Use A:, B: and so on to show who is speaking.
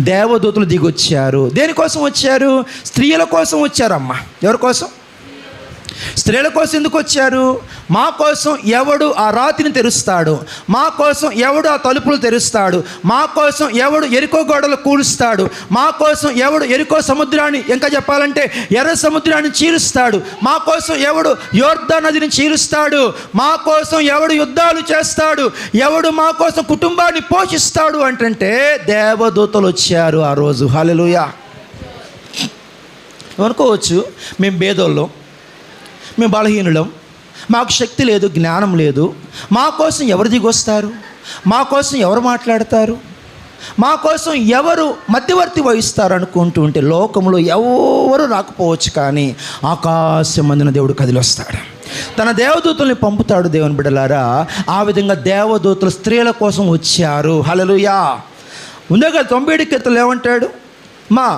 A: దేవదూతలు దిగొచ్చారు. దేనికోసం వచ్చారు? స్త్రీల కోసం వచ్చారమ్మా. ఎవరి కోసం? స్త్రీల కోసం ఎందుకు వచ్చారు? మా కోసం ఎవడు ఆ రాతిని తెరుస్తాడు? మా కోసం ఎవడు ఆ తలుపులు తెరుస్తాడు? మా కోసం ఎవడు ఎరుకో గోడలు కూలుస్తాడు? మా కోసం ఎవడు ఎరుకో సముద్రాన్ని ఇంకా చెప్పాలంటే ఎర్ర సముద్రాన్ని చీరుస్తాడు మా కోసం ఎవడు యోర్ధ నదిని చీరుస్తాడు మా కోసం ఎవడు యుద్ధాలు చేస్తాడు? ఎవడు మా కోసం కుటుంబాన్ని పోషిస్తాడు అంటే దేవదూతలు వచ్చారు ఆ రోజు. హాలెలుయా అనుకోవచ్చు మేము బేదోళ్ళం. మేము బలహీనులం. మాకు శక్తి లేదు జ్ఞానం లేదు. మా కోసం ఎవరు దిగొస్తారు? మా కోసం ఎవరు మాట్లాడతారు? మా కోసం ఎవరు మధ్యవర్తి వహిస్తారు అనుకుంటూ ఉంటే లోకంలో ఎవరు రాకపోవచ్చు కానీ ఆకాశం అందిన దేవుడు కదిలొస్తాడు. తన దేవదూతల్ని పంపుతాడు దేవుని బిడలారా ఆ విధంగా దేవదూతలు స్త్రీల కోసం వచ్చారు. హలలుయా ఉందే కదా తొంభై ఏడు ఏమంటాడు? మా